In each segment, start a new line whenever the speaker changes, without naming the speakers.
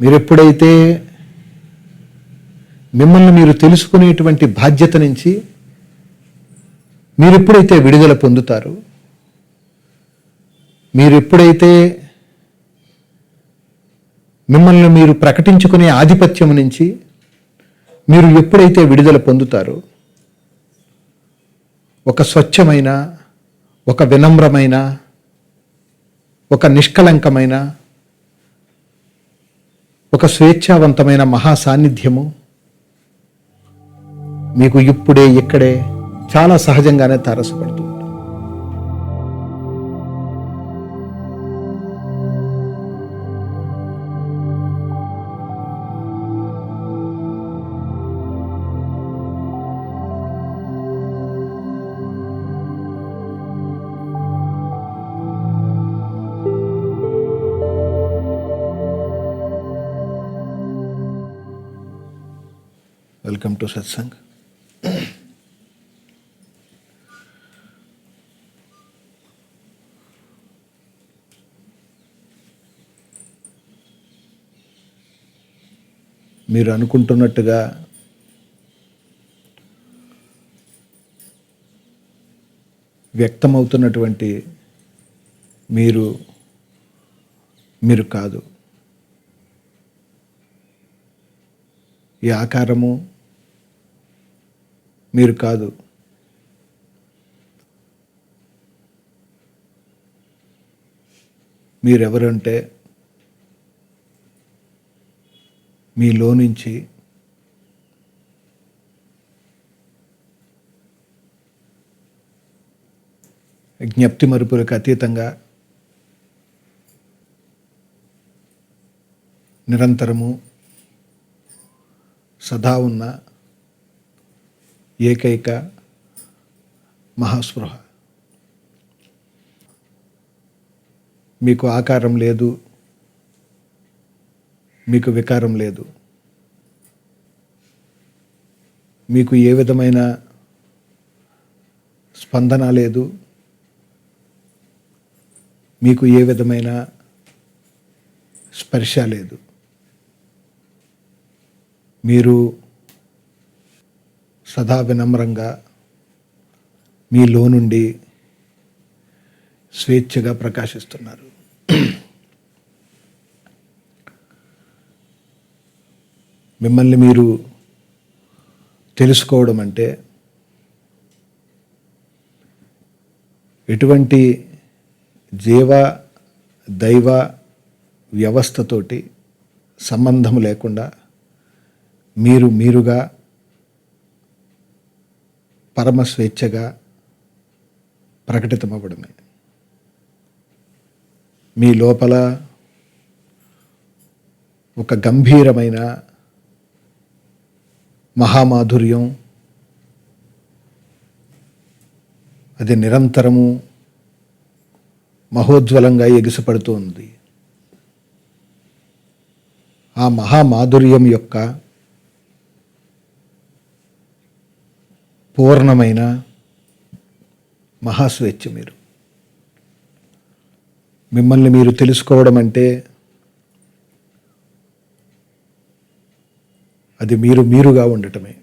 మీరు ఎప్పుడైతే మిమ్మల్ని మీరు తెలుసుకునేటువంటి బాధ్యత నుంచి మీరు ఎప్పుడైతే విడుదల పొందుతారో మీరు ఎప్పుడైతే మిమ్మల్ని మీరు ప్రకటించుకునే ఆధిపత్యం నుంచి మీరు ఎప్పుడైతే విడుదల పొందుతారో ఒక స్వచ్ఛమైన ఒక వినమ్రమైన ఒక నిష్కలంకమైన ఒక స్వేచ్ఛావంతమైన మహా సాన్నిధ్యము మీకు ఇప్పుడే ఇక్కడే చాలా సహజంగానే తారసపడుతుంది. Welcome to satsang. మీరు అనుకుంటున్నట్టుగా వ్యక్తమవుతున్నటువంటి మీరు మీరు కాదు. ఈ ఆకారము మీరు కాదు. మీరెవరంటే మీలో నుంచి జ్ఞప్తి మరుపులకు అతీతంగా నిరంతరము సదా ఉన్న ఏకైక మహాస్పృహ. మీకు ఆకారం లేదు మీకు వికారం లేదు. మీకు ఏ విధమైన స్పందన లేదు మీకు ఏ విధమైన స్పర్శ లేదు. మీరు సదా వినమ్రంగా మీలో నుండి స్వేచ్ఛగా ప్రకాశిస్తున్నారు. మిమ్మల్ని మీరు తెలుసుకోవడం అంటే ఎటువంటి జీవ దైవ వ్యవస్థతోటి సంబంధం లేకుండా మీరు మీరుగా పరమ స్వేచ్ఛగా ప్రకటితమవ్వడమే. మీ లోపల ఒక గంభీరమైన మహామాధుర్యం అది నిరంతరము మహోజ్వలంగా ఎగిసిపడుతూ ఉంది ఆ మహామాధుర్యం యొక్క పూర్ణమైన మహాస్వేచ్ఛ మీరు. మిమ్మల్ని మీరు తెలుసుకోవడం అంటే అది మీరు మీరుగా ఉండటమే.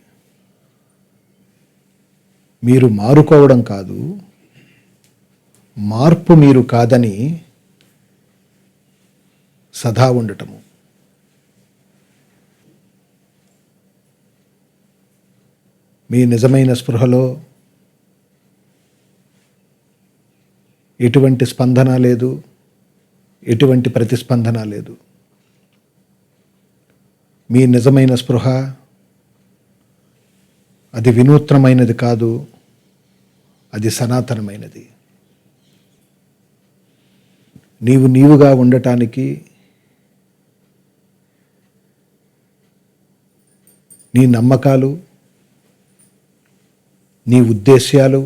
మీరు మారుకోవడం కాదు మార్పు మీరు కాదని సదా ఉండటము. మీ నిజమైన స్పృహలో ఎటువంటి స్పందన లేదు ఎటువంటి ప్రతిస్పందన లేదు. మీ నిజమైన స్పృహ అది వినూత్నమైనది కాదు అది సనాతనమైనది. నీవు నీవుగా ఉండటానికి నీ నమ్మకాలు నీ ఉద్దేశ్యాలు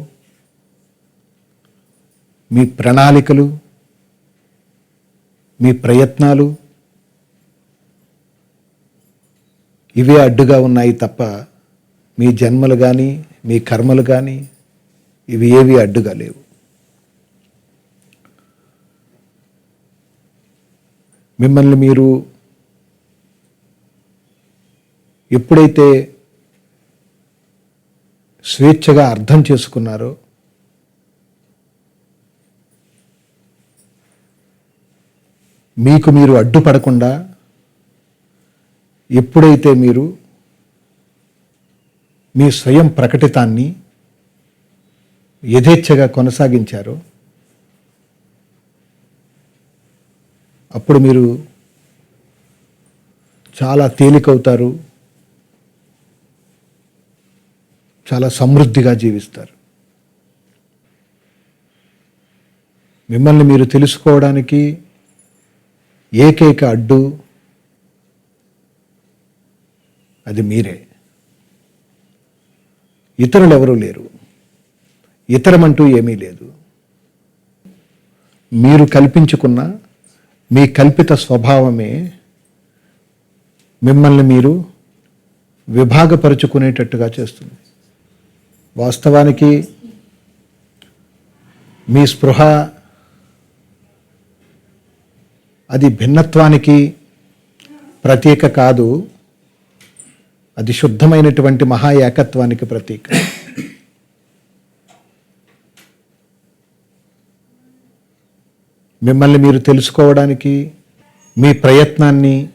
మీ ప్రణాళికలు మీ ప్రయత్నాలు ఇవే అడ్డుగా ఉన్నాయి తప్ప మీ జన్మలు కానీ మీ కర్మలు కానీ ఇవి ఏవి అడ్డుగా లేవు. మిమ్మల్ని మీరు ఎప్పుడైతే స్వేచ్ఛగా అర్థం చేసుకున్నారో. మీకు మీరు అడ్డుపడకుండా ఎప్పుడైతే మీరు మీ స్వయం ప్రకటితాన్ని యథేచ్ఛగా కొనసాగించారో అప్పుడు మీరు చాలా తేలికవుతారు. చాలా సమృద్ధిగా జీవిస్తారు. మిమ్మల్ని మీరు తెలుసుకోవడానికి ఏకైక అడ్డు అది మీరే. ఇతరులు ఎవరూ లేరు. ఇతరమంటూ ఏమీ లేదు. మీరు కల్పించుకున్న మీ కల్పిత స్వభావమే మిమ్మల్ని మీరు విభాగపరుచుకునేటట్టుగా చేస్తుంది. వాస్తవానికి మీ స్పృహ అది భిన్నత్వానికి ప్రతీక కాదు అది శుద్ధమైనటువంటి మహా ఏకత్వానికి ప్రతీక. మిమ్మల్ని మీరు తెలుసుకోవడానికి మీ ప్రయత్నాన్ని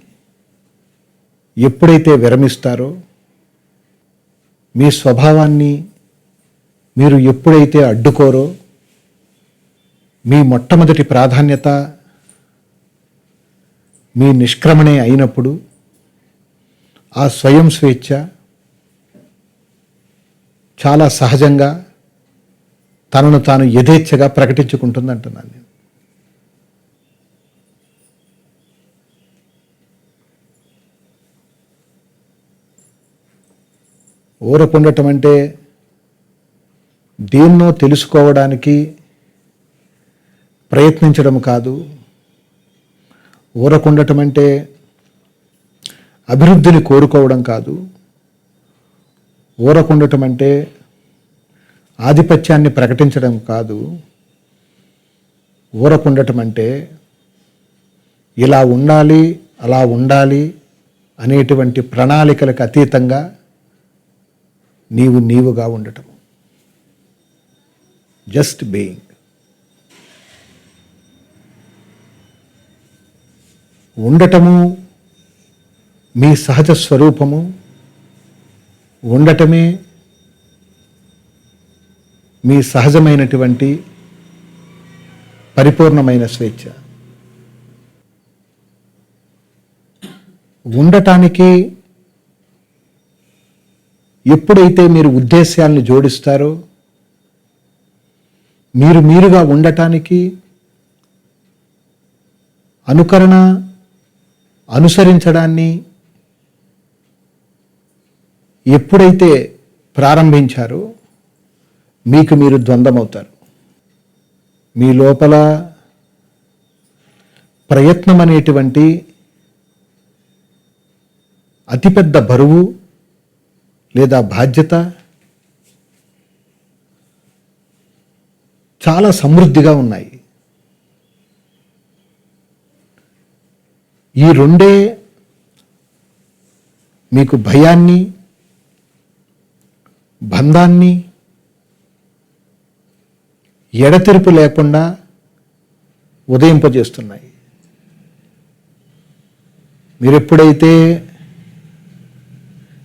ఎప్పుడైతే విరమిస్తారో మీ స్వభావాన్ని మీరు ఎప్పుడైతే అడ్డుకోరో మీ మొట్టమొదటి ప్రాధాన్యత మీ నిష్క్రమణే అయినప్పుడు ఆ స్వయం స్వేచ్ఛ చాలా సహజంగా తనను తాను యథేచ్ఛగా ప్రకటించుకుంటుందంటున్నాను నేను. ఊరకుండటం అంటే దేన్నో తెలుసుకోవడానికి ప్రయత్నించడం కాదు. ఊరకుండటం అంటే అభివృద్ధిని కోరుకోవడం కాదు. ఊరకుండటం అంటే ఆధిపత్యాన్ని ప్రకటించడం కాదు. ఊరకుండటం అంటే ఇలా ఉండాలి అలా ఉండాలి అనేటువంటి ప్రణాళికలకు అతీతంగా నీవు నీవుగా ఉండటం. జస్ట్ బీయింగ్ ఉండటము మీ సహజ స్వరూపము. ఉండటమే మీ సహజమైనటువంటి పరిపూర్ణమైన స్వేచ్ఛ. ఉండటానికి ఎప్పుడైతే మీరు ఉద్దేశాలను జోడిస్తారో మీరు మీరుగా ఉండటానికి అనుకరణ అనుసరించడాన్ని ఎప్పుడైతే ప్రారంభించారో మీకు మీరు ద్వంద్వమవుతారు. మీ లోపల ప్రయత్నం అనేటువంటి అతిపెద్ద బరువు లేదా బాధ్యత చాలా సమృద్ధిగా ఉన్నాయి. ఈ రెండే మీకు భయాన్ని బంధాన్ని ఎడతెరిపి లేకుండా ఉదయింపజేస్తున్నాయి. మీరు ఎప్పుడైతే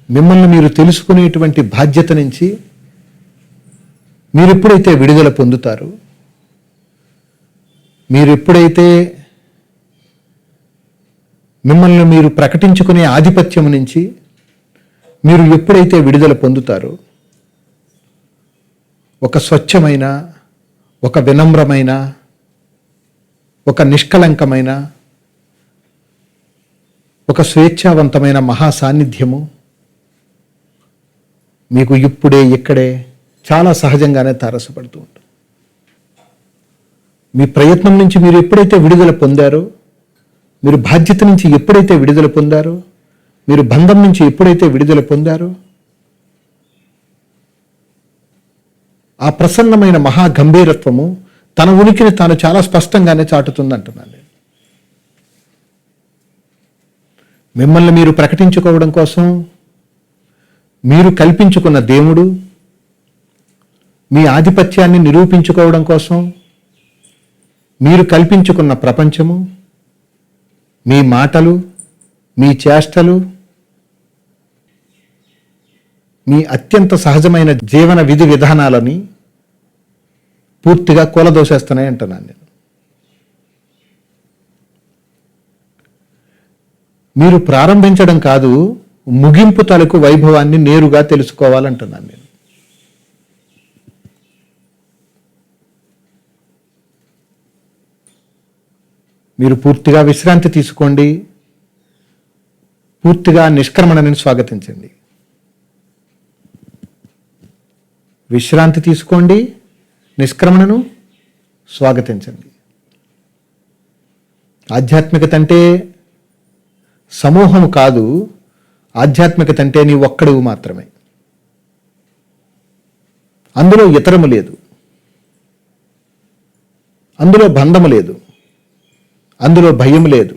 మిమ్మల్ని మీరు తెలుసుకునేటువంటి బాధ్యత నుంచి మీరు ఎప్పుడైతే విడుదల పొందుతారు మీరు ఎప్పుడైతే మిమ్మల్ని మీరు ప్రకటించుకునే ఆధిపత్యం నుంచి మీరు ఎప్పుడైతే విడుదల పొందుతారో ఒక స్వచ్ఛమైన ఒక వినమ్రమైన ఒక నిష్కలంకమైన ఒక స్వేచ్ఛావంతమైన మహా సాన్నిధ్యము మీకు ఇప్పుడే ఇక్కడే చాలా సహజంగానే తారసపడుతూ ఉంటుంది మీ ప్రయత్నం నుంచి మీరు ఎప్పుడైతే విడుదల పొందారో మీరు బాధ్యత నుంచి ఎప్పుడైతే విడుదల పొందారో మీరు బంధం నుంచి ఎప్పుడైతే విడుదల పొందారో ఆ ప్రసన్నమైన మహా గంభీరత్వము తన ఉనికిని తాను చాలా స్పష్టంగానే చాటుతుంది అంటున్నాను నేను. మిమ్మల్ని మీరు ప్రకటించుకోవడం కోసం మీరు కల్పించుకున్న దేవుడు మీ ఆధిపత్యాన్ని నిరూపించుకోవడం కోసం మీరు కల్పించుకున్న ప్రపంచము మీ మాటలు మీ చేష్టలు మీ అత్యంత సహజమైన జీవన విధి విధానాలని పూర్తిగా కూలదోసేస్తున్నాయి అంటున్నాను నేను. మీరు ప్రారంభించడం కాదు ముగింపు తలకు వైభవాన్ని నేరుగా తెలుసుకోవాలంటున్నాను నేను. మీరు పూర్తిగా విశ్రాంతి తీసుకోండి. పూర్తిగా నిష్క్రమణని స్వాగతించండి. విశ్రాంతి తీసుకోండి. నిష్క్రమణను స్వాగతించండి. ఆధ్యాత్మికత అంటే సమూహము కాదు ఆధ్యాత్మికత అంటే నీ ఒక్కడివి మాత్రమే. అందులో ఇతరము లేదు. అందులో బంధము లేదు. అందులో భయం లేదు.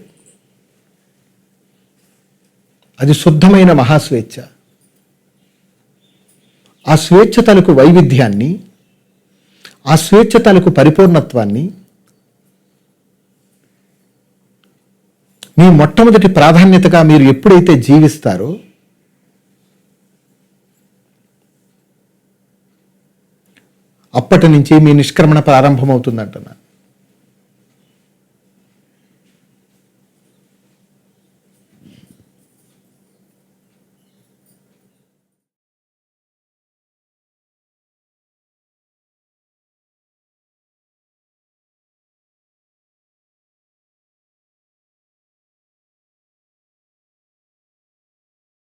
అది శుద్ధమైన మహాస్వేచ్ఛ. ఆ స్వేచ్ఛ తలకు వైవిధ్యాన్ని ఆ స్వేచ్ఛ తలకు పరిపూర్ణత్వాన్ని మీ మొట్టమొదటి ప్రాధాన్యతగా మీరు ఎప్పుడైతే జీవిస్తారో అప్పటి నుంచి మీ నిష్క్రమణ ప్రారంభమవుతుందంటున్నాను